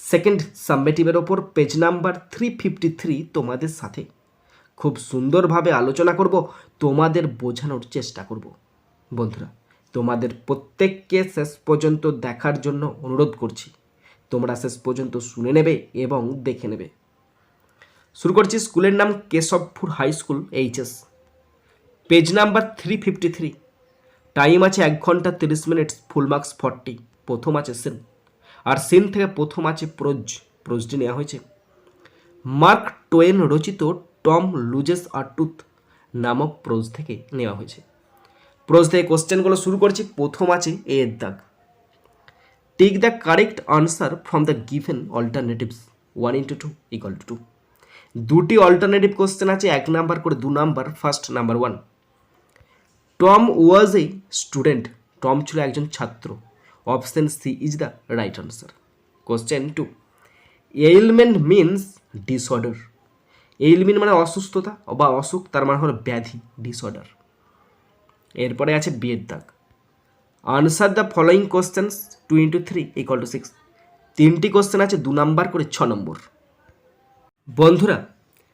Second সাবমেটিভের ওপর page number three fifty three তোমাদের সাথে। খুব সুন্দরভাবে আলোচনা করব, তোমাদের বোঝানোর চেষ্টা করব। বন্ধুরা, তোমাদের প্রত্যেককে শেষ পর্যন্ত দেখার জন্য অনুরোধ করছি। তোমরা শেষ পর্যন্ত শুনে নেবে এবং দেখে নেবে। শুরু করছি স্কুলের নাম Keshabpur high school, HS. Page number three fifty three time আছে এক ঘণ্টা তিরিশ মিনিট, ফুল মার্কস ফর্টি প্রথম আছে সিন আর সিন থেকে প্রথম আছে প্রোজ, প্রোজটি নেওয়া হয়েছে। মার্ক টোয়েন রচিত টম লুজেস আর টুথ নামক প্রোজ থেকে নেওয়া হয়েছে। প্রোজ থেকে কোশ্চেনগুলো শুরু করছি, প্রথম আছে এ এর দাগ। Take the correct answer from the given alternatives, one into two equal two two. দুটি অল্টারনেটিভ কোশ্চেন আছে, এক নাম্বার করে দু number, first number one. Tom was a student, Tom ছিল একজন ছাত্র। Option C is the right answer question two ailment means disorder ailment মানে অসুস্থতা বা অসুখ, তার মানে হলো ব্যাধি ডিসঅর্ডার এরপরে আছে বিয়ের দাগ। Answer the following questions two into three equal two six তিনটি কোশ্চেন আছে, দু নাম্বার করে ছ নম্বর। বন্ধুরা,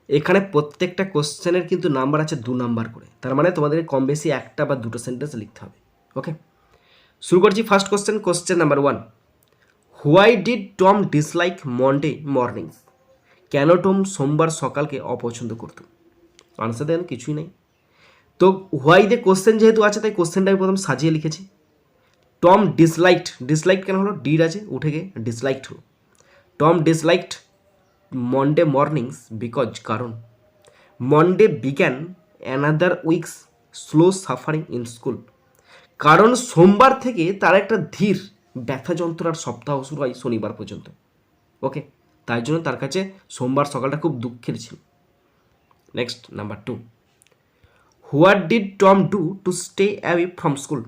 এখানে প্রত্যেকটা কোশ্চেনের কিন্তু নাম্বার আছে দু নাম্বার করে। তার মানে তোমাদের কম বেশি একটা বা দুটো সেন্টেন্স লিখতে হবে ওকে শুরু করছি first question question number one why did Tom dislike Monday mornings কেন টম সোমবার সকালকে অপছন্দ করত? আনসার দেন, কিছুই নেই। তো হোয়াই দে কোশ্চেন যেহেতু আছে, তাই কোশ্চেনটা আমি প্রথম সাজিয়ে লিখেছি। টম ডিসলাইকড ডিসলাইকড কেন হলো? ডিড আছে, উঠে গিয়ে ডিসলাইকড হলো। Tom disliked Monday mornings because কারণ Monday began another weeks slow suffering in school কারণ সোমবার থেকে তার একটা ধীর ব্যথা যন্ত্রণার সপ্তাহ শুরু হয় শনিবার পর্যন্ত। ওকে? তাই জন্য তার কাছে সোমবার সকালটা খুব দুঃখের ছিল। Next number two what did Tom do to stay away from school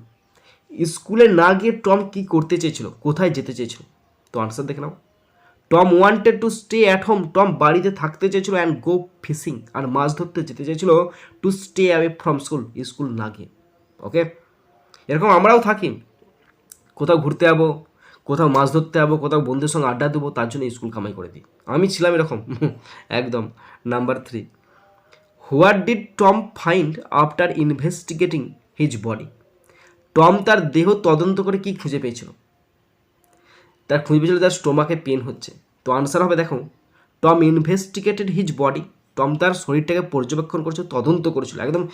স্কুলে না গিয়ে টম কি করতে চেয়েছিল? কোথায় যেতে চেয়েছিল? তো আনসার দেখে নাও। Tom wanted to stay at home Tom বাড়িতে থাকতে চেয়েছিল অ্যান্ড গো ফিশিং আর মাছ ধরতে যেতে চেয়েছিল to stay away from school school না গিয়ে। ওকে? এরকম আমরাও থাকি। কোথাও ঘুরতে যাব, কোথাও মাছ ধরতে যাব, কোথাও বন্ধুদের সঙ্গে আড্ডা দেবো, তার জন্য স্কুল কামাই করে দিই। আমি ছিলাম এরকম, একদম। Number three what did Tom find after investigating his body? Tom তার দেহ তদন্ত করে কি খুঁজে পেয়েছিল? তার খুঁজে পেয়েছিল তার স্টোমাকে পেন হচ্ছে। তো আনসার হবে দেখো, Tom investigated his body. Tom তার শরীরটাকে পর্যবেক্ষণ করেছিল, তদন্ত করেছিল, একদম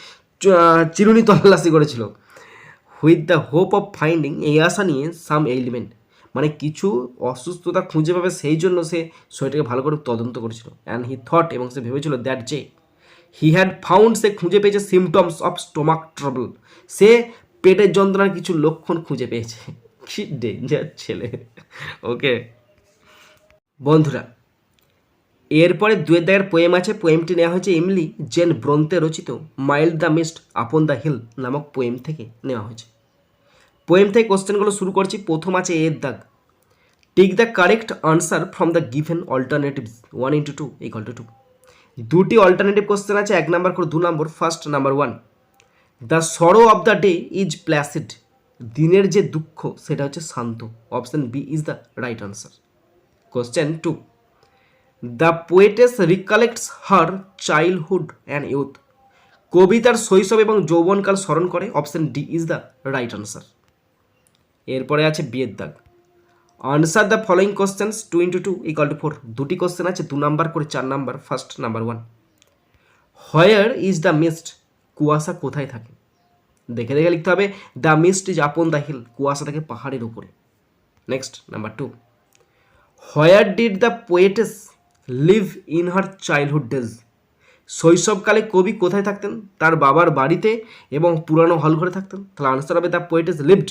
চিরুনি তল্লাশি করেছিল। With the hope of finding এই আশা নিয়ে সাম এলিমেন্ট মানে কিছু অসুস্থতা খুঁজে পাবে সেই জন্য সে শরীরটাকে ভালো করে তদন্ত করেছিল। অ্যান্ড হি থট এবং সে ভেবেছিল দ্যাট যে হি হ্যাড ফাউন্ড সে খুঁজে পেয়েছে সিমটমস অফ স্টোমাক ট্রাবল সে পেটের যন্ত্রণার কিছু লক্ষণ খুঁজে পেয়েছে। কি ডেঞ্জার ছেলে। ওকে বন্ধুরা এরপরে দুয়ের দাগের পোয়েম আছে পোয়েমটি নেওয়া হয়েছে ইমলি জেন ব্রন্তে রচিত mild the mist upon the hill নামক পোয়েম থেকে নেওয়া হয়েছে। পোয়েম থেকে কোশ্চেনগুলো শুরু করছি, প্রথম আছে এর দাগ। Take the correct answer from the given alternatives one into two এই ইকাল টু টু দুটি অল্টারনেটিভ কোশ্চেন আছে, এক নাম্বার করে দু নম্বর first number one the sorrow of the day is placid দিনের যে দুঃখ, সেটা হচ্ছে শান্ত। Option B is the right answer question two the poetess recollects her childhood and youth. কবিতার শৈশব এবং যৌবনকাল স্মরণ করে। Option D is the right answer. এরপরে আছে বিয়ের দাগ। Answer the following questions two into two equal two four. দুটি কোশ্চেন আছে, দু নাম্বার করে চার number, first number one. Where is the mist? কুয়াশা কোথায় থাকে? দেখে দেখে লিখতে হবে, the mist is upon the hill কুয়াশা থাকে পাহাড়ের উপরে। Next, number two. Where did the poetess live in her childhood days শৈশবকালে কবি কোথায় থাকতেন? তার বাবার বাড়িতে এবং পুরানো হল ঘরে থাকতেন। তাহলে আনসার হবে দ্য পোয়েটেস লিভড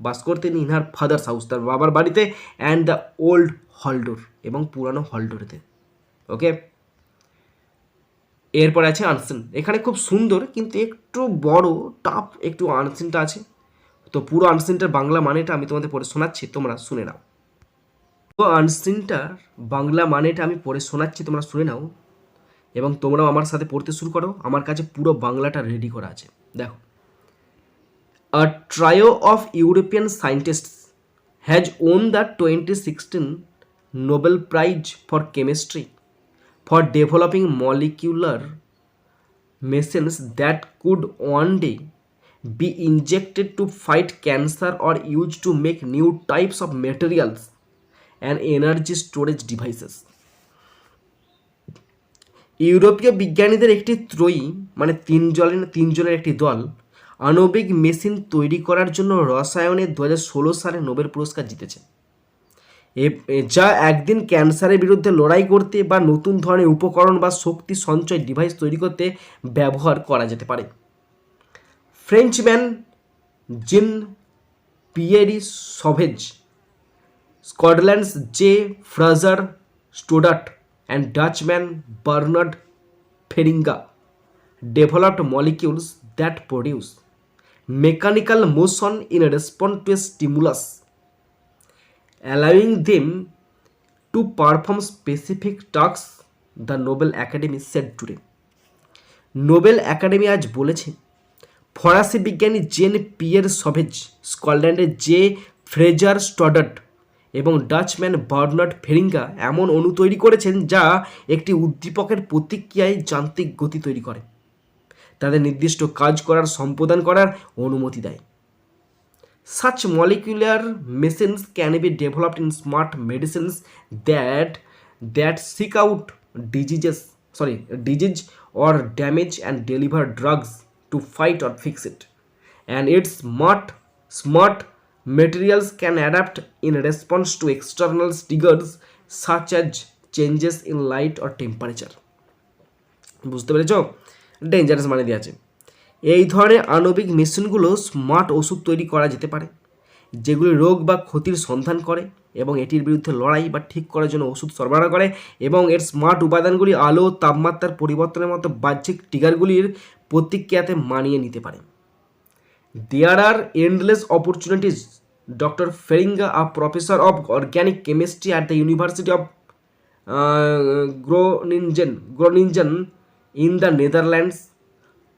বাস করতেন ইন হার ফাদার্স হাউস তার বাবার বাড়িতে অ্যান্ড দ্য ওল্ড হলডোর এবং পুরানো হলডোরেতে ওকে এরপর আছে আনসিন এখানে খুব সুন্দর কিন্তু একটু বড় টাফ একটু আনসিনটা আছে। তো পুরো আনসিনটার বাংলা মানেটা আমি তোমাদের পড়ে শোনাচ্ছি, তোমরা শুনে নাও। আনসিনটার বাংলা মানেটা আমি পড়ে শোনাচ্ছি, তোমরা শুনে নাও। এবং তোমরাও আমার সাথে পড়তে শুরু করো। আমার কাছে পুরো বাংলাটা রেডি করা আছে। দেখো। A trio of European scientist has won the twenty sixteen Nobel prize for chemistry for developing molecular machines that could one day be injected to fight cancer or use to make new types of materials and energy storage devices. ইউরোপীয় বিজ্ঞানীদের একটি ত্রয়ী মানে তিনজনের তিনজনের একটি দল, আণবিক machine তৈরি করার জন্য রসায়নে দু সালে নোবেল পুরস্কার জিতেছে যা একদিন ক্যান্সারের বিরুদ্ধে লড়াই করতে বা নতুন ধরনের উপকরণ বা শক্তি সঞ্চয় ডিভাইস তৈরি করতে ব্যবহার করা যেতে পারে Frenchman Jean Pierre Sauvage Scotland's J Fraser Stoddart and Dutchman Bernard Feringa developed molecules that produce mechanical motion in response to a stimulus, allowing them to perform specific tasks, the Nobel Academy said today. Nobel academy আজ বলেছে ফরাসি বিজ্ঞানী gen Pierre সভেজ স্কটল্যান্ডের J Fraser স্টডার্ট এবং Dutchman Bernard Feringa এমন অণু তৈরি করেছেন যা একটি উদ্দীপকের প্রতিক্রিয়ায় যান্ত্রিক গতি তৈরি করে। তাদের নির্দিষ্ট কাজ করার, সম্পাদন করার অনুমতি দেয়। Such molecular machines can be developed in smart medicines that that seek out diseases, sorry, disease or damage and deliver drugs to fight or fix it. And it's smart smart materials can adapt in response to external triggers, such as changes in light or temperature. বুঝতে পেরেছ? Dangerous মানে দিয়ে আছে এই ধরনের আণবিক মেশিনগুলো smart ওষুধ তৈরি করা যেতে পারে, যেগুলি রোগ বা ক্ষতির সন্ধান করে এবং এটির বিরুদ্ধে লড়াই বা ঠিক করার জন্য ওষুধ সরবরাহ করে এবং এর স্মার্ট উপাদানগুলি আলো, তাপমাত্রার পরিবর্তনের মতো বাহ্যিক টিগারগুলির প্রতিক্রিয়াতে মানিয়ে নিতে পারে। There are endless opportunities doctor Feringa a professor of organic chemistry at the University of Groningen Groningen in the Netherlands,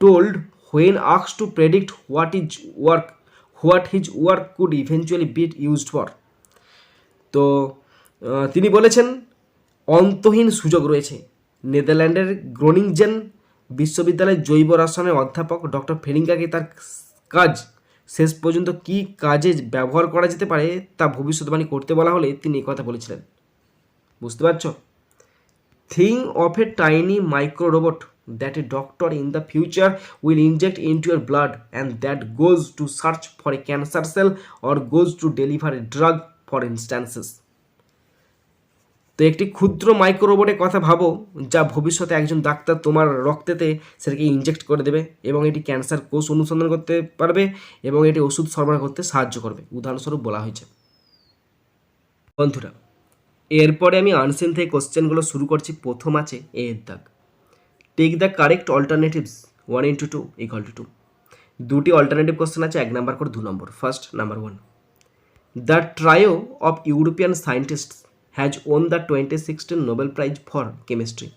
told when asked to predict what his work, what his work could eventually be used for. তো তিনি বলেছেন, অন্তহীন সুযোগ রয়েছে। নেদারল্যান্ডের গ্রোনিংজেন বিশ্ববিদ্যালয়ের জৈব রসায়নের অধ্যাপক ডক্টর ফেরিঙ্গাকে তার কাজ শেষ পর্যন্ত কি কাজে ব্যবহার করা যেতে পারে তা ভবিষ্যৎবাণী করতে বলা হলে তিনি এ কথা বলেছিলেন। বুঝতে পারছ? Think of a tiny micro robot that a doctor in the future will inject into your blood and that goes to search for a cancer cell or goes to deliver a drug for instances. তো একটি ক্ষুদ্র micro রোবটের কথা ভাবো, যা ভবিষ্যতে একজন doctor তোমার রক্তেতে সেটাকে ইনজেক্ট করে দেবে এবং এটি ক্যান্সার কোষ অনুসন্ধান করতে পারবে এবং এটি ওষুধ সরবরাহ করতে সাহায্য করবে। উদাহরণস্বরূপ বলা হয়েছে। বন্ধুরা, এরপরে আমি আনসেন থেকে কোশ্চেনগুলো শুরু করছি। প্রথম আছে এ এর দাগ। Take the correct alternatives one into two equal two two দুটি অল্টারনেটিভ কোশ্চেন আছে, এক নাম্বার করে দু নম্বর first number one the trio of European scientist has won the twenty sixteen Nobel prize for chemistry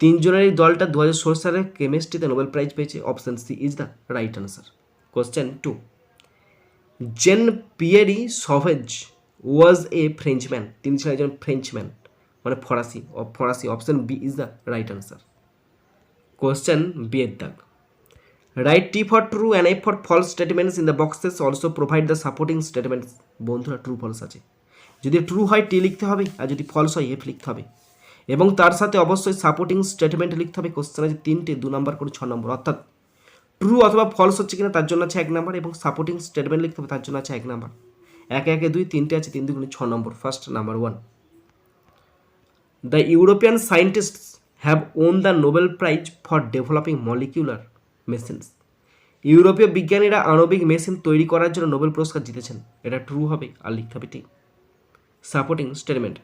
তিনজনের এই দলটা দু হাজার ষোলো সালে কেমিস্ট্রিতে নোবেল প্রাইজ পেয়েছে। Option C is the right answer question two Jean Pierre Sauvage was a Frenchman তিনি ছিলেন একজন ফ্রেঞ্চম্যান মানে ফরাসি। ফরাসি। Option B is the right answer question B এর দাগ। Write T for true and F for false statements in the boxes also provide the supporting statements বন্ধুরা true false আছে। যদি ট্রু হয় টি লিখতে হবে, আর যদি ফলস হয় এফ লিখতে হবে। এবং তার সাথে অবশ্যই সাপোর্টিং স্টেটমেন্ট লিখতে হবে কোশ্চেন আছে তিনটে, দু নম্বর করে ছ নম্বর অর্থাৎ ট্রু অথবা ফলস হচ্ছে কিনা তার জন্য আছে এক নাম্বার এবং সাপোর্টিং স্টেটমেন্ট লিখতে হবে তার জন্য আছে এক নাম্বার একে একে দুই, তিনটে আছে তিন দুগুণে ছ নম্বর first number one the European scientists have won the Nobel prize for developing molecular machines ইউরোপীয় বিজ্ঞানীরা আণবিক মেশিন তৈরি করার জন্য নোবেল পুরস্কার জিতেছেন। এটা ট্রু হবে, আর লিখতে হবে ঠিক সাপোর্টিং স্টেটমেন্ট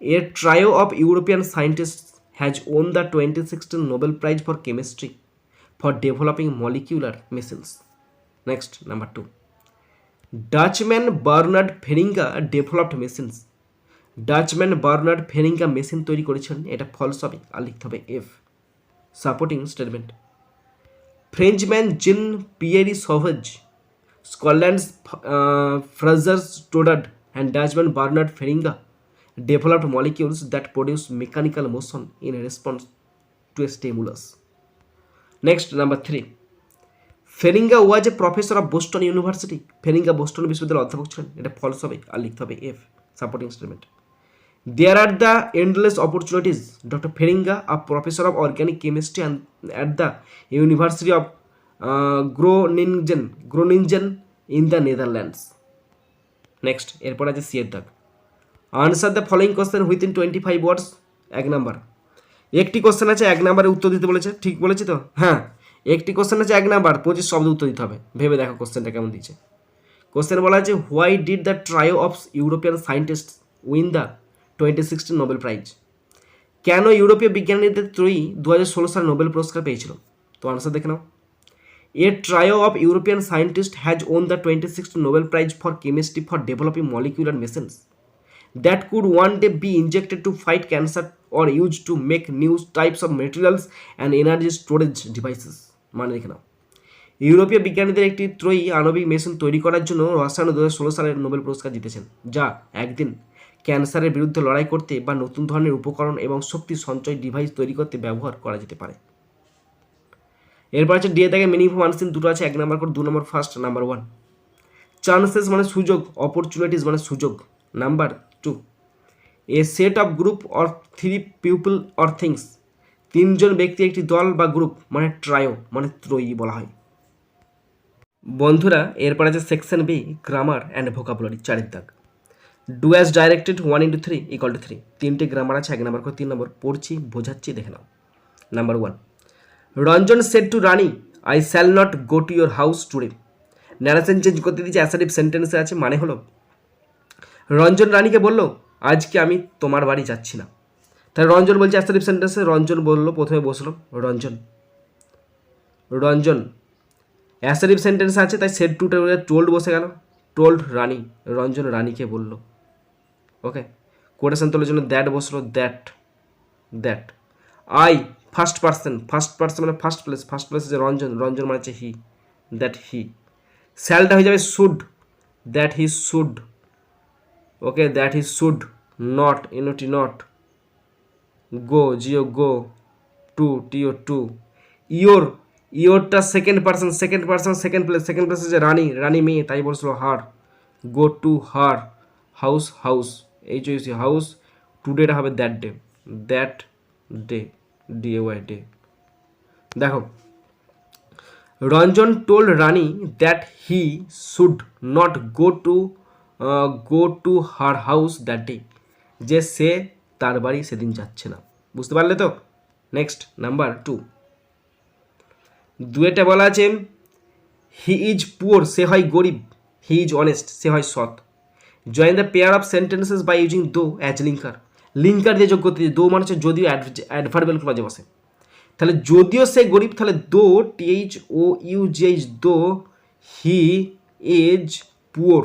এর trio of European scientist has won the twenty sixteen Nobel prize for chemistry for developing molecular machines next number two Dutchman Bernard Feringa developed machines Dutchman Bernard Feringa machine তৈরি করেছেন। এটা false হবে আর লিখতে হবে F supporting statement Frenchman Jean Pierre Sauvage Scotland Frasers Stoddart and Dutchman Bernard Feringa developed molecules that produce mechanical motion in response to a stimulus. Next, number three. Feringa was a professor of Boston University Feringa Boston বিশ্ববিদ্যালয়ের অধ্যাপক ছিলেন এটা false হবে আর লিখতে হবে F supporting statement there are the endless opportunities doctor Feringa a professor of organic chemistry and at the University of Groningen Groningen in the Netherlands next এরপর আছে সিয়ের দাগ। Answer the following question within twenty five words এক number একটি question আছে, এক নাম্বারে উত্তর দিতে বলেছে, ঠিক বলেছি তো? হ্যাঁ একটি কোশ্চেন আছে, এক নাম্বার পঁচিশ শব্দ উত্তর দিতে হবে। ভেবে দেখো কোশ্চেনটা কেমন দিচ্ছে কোশ্চেন বলা আছে why did the trio of European scientist win the twenty sixteen Nobel prize কেন ইউরোপীয় বিজ্ঞানীদের ত্রয়ী দু হাজার ষোলো সালে নোবেল পুরস্কার পেয়েছিল? তো আনসার দেখে নাও। A trio of European scientist has won the twenty six Nobel prize for chemistry for developing molecular machines that could one day be injected to fight cancer or used to make new types of materials and energy storage devices. মানে দেখে নাও। ইউরোপীয় বিজ্ঞানীদের একটি ত্রয়ী আণবিক machine তৈরি করার জন্য রসায়ন দু ষোলো সালের নোবেল পুরস্কার জিতেছেন, যা একদিন ক্যান্সারের বিরুদ্ধে লড়াই করতে বা নতুন ধরনের উপকরণ এবং শক্তি সঞ্চয় ডিভাইস তৈরি করতে ব্যবহার করা যেতে পারে। এরপর আছে ডিএ থেকে মিনিমাম আনসিন দুটো আছে, এক নম্বর করে দু নম্বর ফার্স্ট নাম্বার ওয়ান চান্সেস মানে সুযোগ অপরচুনিটিস মানে সুযোগ। Number two a set of group or three people or things তিনজন ব্যক্তি একটি দল বা গ্রুপ মানে ট্রায়ো মানে ত্রয়ী বলা হয়। বন্ধুরা, এরপর আছে section B grammar and vocabulary দাগ। Do as directed one into three equal two three তিনটে গ্রামার আছে, এক নম্বর করে তিন নম্বর পড়ছি, বোঝাচ্ছি, দেখে নাও। Number one Ranjan said to Rani I shall not go to your house today narration change করতে দিয়েছে অ্যাসারিভ সেন্টেন্সে আছে মানে হলো, রঞ্জন রানীকে বলল, আজকে আমি তোমার বাড়ি যাচ্ছি না। তাহলে রঞ্জন বলছে অ্যাসারিভ সেন্টেন্সে রঞ্জন বলল, প্রথমে বসল, রঞ্জন রঞ্জন। অ্যাসারিভ সেন্টেন্স আছে, তাই সেট টুটা টোল্ড বসে গেল টোল্ড রানী রঞ্জন রানীকে বলল। ওকে কোটেশন তোলার জন্য দ্যাট বসল that that I first person first person মানে ফার্স্ট প্লেস ফার্স্ট প্লেস যে রঞ্জন রঞ্জন মানে হচ্ছে হি দ্যাট হি স্যালটা হয়ে যাবে should that he should okay that he should not N O T not go G O go to T O to your ইয়োরটা second person second person second place second place যে রানী রানী মেয়ে, তাই বলছিল her go to her house house H U C house টুডেটা হবে that day that day D A Y day দেখো, Ranjan told Rani that he should not go to go to her house that day যে সে তার বাড়ি সেদিন যাচ্ছে না। বুঝতে পারলে তো? নেক্সট নাম্বার টু দুয়েটা বলা আছে হি ইজ পুয়ার সে হয় গরিব হি ইজ অনেস্ট সে হয় সৎ। Join the pair of sentences by using though as linker linker দিয়ে যোগ করতে দো মানে হচ্ছে যদিও অ্যাডভার্বেল ক্লজে বসে। তাহলে যদিও সে গরিব, তাহলে though T H O you Jaish দো, হি, এজ, পুয়ার।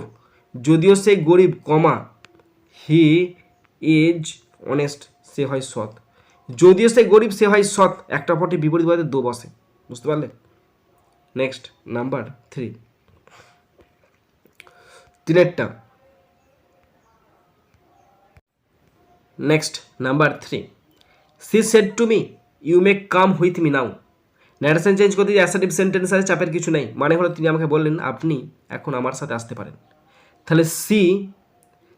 যদিও সে গরিব, কমা, হি, এজ অনেস্ট সে হয় সৎ। যদিও সে গরিব, সে হয় সৎ, একটা পটে বিপরীত বাদে দো বসে। বুঝতে পারলে? Next number three তিনেরটা next number three C said to me you may come with me now narration change করতে অ্যাসাটিভ সেন্টেন্স আছে, চাপের কিছু নেই। মানে হলো তিনি আমাকে বললেন, আপনি এখন আমার সাথে আসতে পারেন। তাহলে সি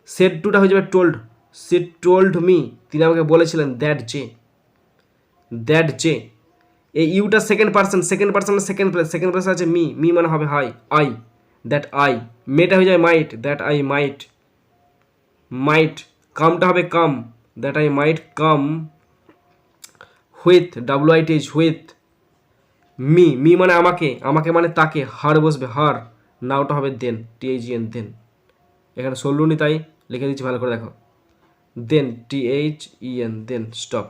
সেড টুটা হয়ে যাবে টোল্ড সি টোল্ড মি তিনি আমাকে বলেছিলেন দ্যাট জে দ্যাট জে এই Yuta second person second person second place second place আছে মি মি মানে হবে হাই আই দ্যাট আই মেটা হয়ে যায় might that I might might কামটা হবে come that I might come with W I T H with me me মানে আমাকে আমাকে মানে তাকে হার বসবে হার নাওটা হবে দেন টিএইচ এন দেন এখানে সল্লুনি তাই, লিখে দিচ্ছি ভালো করে দেখো। Then T H E N then stop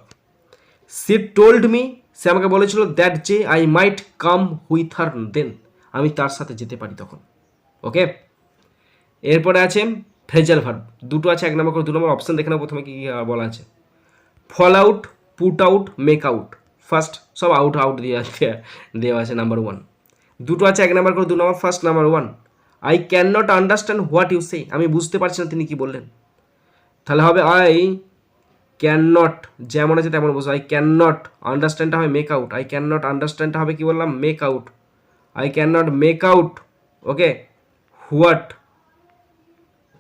she told me সে আমাকে বলেছিল দ্যাট যে I might come with her then আমি তার সাথে যেতে পারি তখন। ওকে এরপরে আছে ফ্রেজাল ভার্ব। দুটো আছে, এক নম্বর করে, দু নম্বর অপশান দেখে নাও প্রথমে কী কী বলা আছে। Fall out put out make out first সব আউট আউট দিয়ে দেওয়া- আছে নাম্বার ওয়ান দুটো আছে, এক নাম্বার করে, দু নম্বর first number one I can not understand what you say আমি বুঝতে পারছি না তিনি কি বললেন। তাহলে হবে আই ক্যান নট যেমন আছে তেমন বসে আই ক্যান নট আন্ডারস্ট্যান্ডটা হবে make out I can not আন্ডারস্ট্যান্ডটা হবে কি বললাম? Make out I can not make out okay what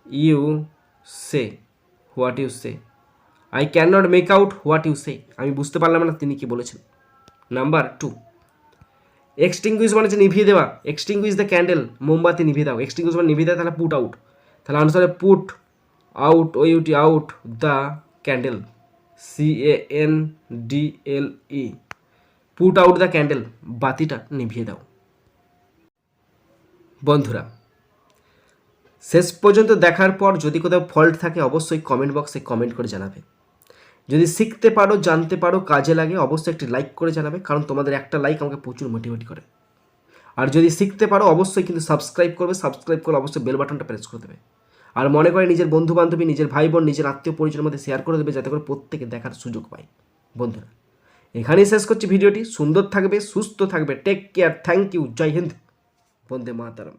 you say what you say I can not make out what you say আমি বুঝতে পারলাম না তিনি কি বলেছেন। নাম্বার টু এক্সটিংগুইশ মানে হচ্ছে নিভিয়ে দেওয়া। এক্সটিংগুইশ দ্য ক্যান্ডেল মোমবাতি নিভিয়ে দাও। এক্সটিংগুইশ মানে নিভিয়ে দেওয়া তাহলে পুট আউট তাহলে আনসারে put out O U T out the candle C A N D L E put out the candle বাতিটা নিভিয়ে দাও। বন্ধুরা শেষ পর্যন্ত দেখার পর যদি কোথাও ফল্ট থাকে, অবশ্যই কমেন্ট বক্সে কমেন্ট করে জানাবে। যদি শিখতে পারো, জানতে পারো, কাজে লাগে, অবশ্যই একটি লাইক করে জানাবে, কারণ তোমাদের একটা লাইক আমাকে প্রচুর মোটিভেট করে। আর যদি শিখতে পারো, অবশ্যই কিন্তু সাবস্ক্রাইব করবে সাবস্ক্রাইব করে অবশ্যই বেল বাটনটা প্রেস করে দেবে। আর মনে করে নিজের বন্ধু বান্ধবী নিজের ভাই বোন নিজের আত্মীয় পরিজনের মধ্যে শেয়ার করে দেবে, যাতে করে প্রত্যেকে দেখার সুযোগ পায়। বন্ধুরা, এখানেই শেষ করছি ভিডিওটি। সুন্দর থাকবে, সুস্থ থাকবে। Take care thank you Joy Hind. Vande Mataram.